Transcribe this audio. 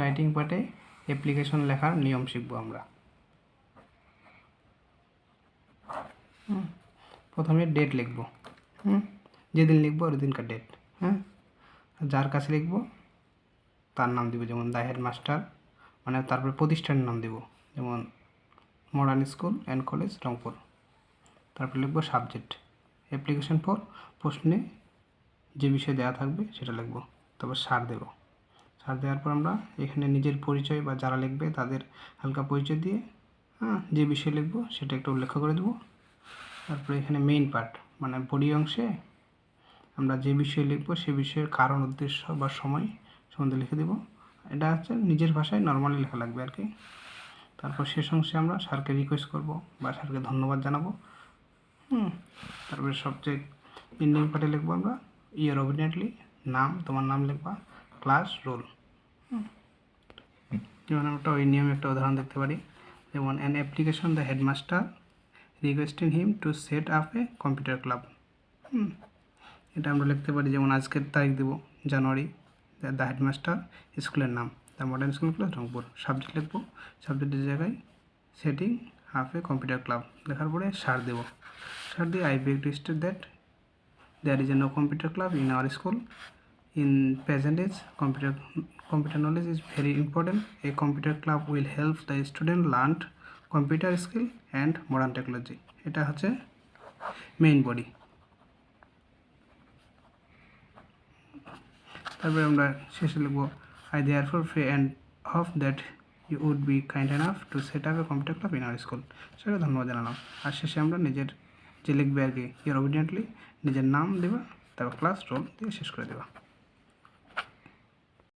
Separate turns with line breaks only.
Writing পার্টে application লেখার নিয়ম শিখব আমরা। প্রথমে ডেট লিখব। হুম, যেদিন লিখব ওই দিনকার ডেট হ্যাঁ যার কাছে লিখব, তার নাম দিব, যেমন দ্য হেডমাস্টার মানে তারপরে প্রতিষ্ঠানের নাম দিব, যেমন modern school and college Rangpur. তারপর লিখব সাবজেক্ট অ্যাপ্লিকেশন ফর প্রশ্নে যে বিষয় দেওয়া থাকবে সেটা লিখব, তারপর সার দেব। সার দেওয়ার পর আমরা এখানে নিজের পরিচয় বা যারা লিখবে তাদের হালকা পরিচয় দিয়ে হ্যাঁ যে বিষয় লিখব সেটা একটু উল্লেখ করে দেবো। তারপরে এখানে মেইন পার্ট মানে বডি অংশে আমরা যে বিষয়ে লিখব সে বিষয়ের কারণ, উদ্দেশ্য বা সময় সম্বন্ধে লিখে দেবো। এটা হচ্ছে নিজের ভাষায় নর্মালি লেখা লাগবে আর কি। তারপর শেষ অংশে আমরা স্যারকে রিকোয়েস্ট করব বা স্যারকে ধন্যবাদ জানাব। হুম, তারপরে সবচেয়ে এন্ডিং পার্টে লিখব আমরা ইয়ার অভিনেটলি নাম, তোমার নাম লিখবা ক্লাস রোল যেমন আমরা ওই নিয়মে একটা উদাহরণ দেখতে পারি। যেমন an application the headmaster requesting him to set up a computer club এটা আমরা লিখতে পারি, যেমন, আজকের তারিখ দেবো, জানুয়ারি দ্য হেডমাস্টার স্কুলের নাম the modern school class Rangpur. Subject লিখব সাবজেক্টের জায়গায় setting up a computer club লেখার পরে সার দেবো। সার দিয়ে I to that there is a no computer club in our school in present age, computer computer knowledge is very important. A computer club will help the student learn computer skill and modern technology. এটা হচ্ছে main body তারপরে আমরা শেষে লিখব I therefore free and of that you would be kind enough to set up a computer club in our school সেটা ধন্যবাদ জানালাম। আর শেষে আমরা নিজের যে লিখবে আর কি ইয়ার অবিডিয়েন্টলি নিজের নাম দেবা, তারপর ক্লাস রোল দিয়ে শেষ করে দেবা।